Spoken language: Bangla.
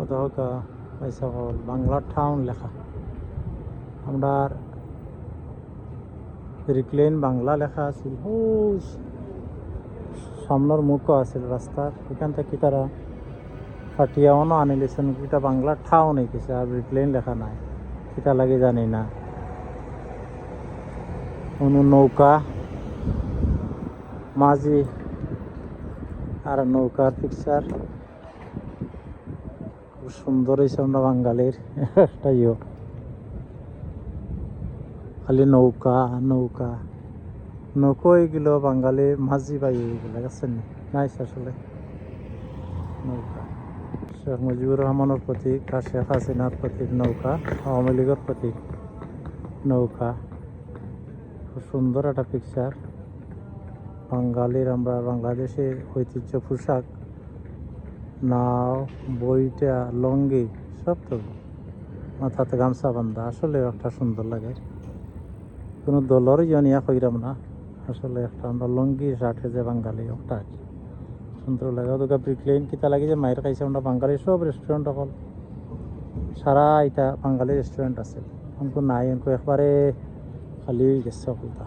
ওদক সকল বাংলা টাউন লেখা। আমরা রিক্লেন বাংলা লেখা ওই সামনের মুখও আছিল রাস্তার এখান থেকে তারা ফাটিয়াওনো আনি লিছেন এটা বাংলা ঠাও নেই কিছু আর রিক্লেন লেখা নাই। কিতা লাগে জানি না। কোনো নৌকা, মাঝি আর নৌকার পিকচার খুব সুন্দর হয়েছে আমরা বাঙালির। একটা ইয়ে খালি নৌকা নৌকা। নৌকো এগুলো বাঙালি মাঝি বাই এগুলো গেছেন নাই আসলে নৌকা। শেখ মুজিবুর রহমানের প্রতীক আর শেখ হাসিনার প্রতীক নৌকা, আওয়ামী লীগের প্রতীক নৌকা। খুব সুন্দর একটা পিকচার বাঙালির আমরা বাংলাদেশের ঐতিহ্য পোশাক নাও, বইটা, লঙ্গি, সব তো। মাথাতে গামছা বান্ধা, আসলে একটা সুন্দর লাগে। কোনো দলের ইয়নিয়া কইরাম না। আসলে একটা আমরা লঙ্গি, শার্টে যে বাঙালি একটা সুন্দর লাগে। ওদের ব্রিকলেন কিতা লাগে যে মায়ের খাইছে আমরা বাঙালি, সব রেস্টুরেন্ট অকল। সারা এটা বাঙালি রেস্টুরেন্ট আছে। অঙ্কু নাই অঙ্কু একবারে খালি গেছে অকলটা।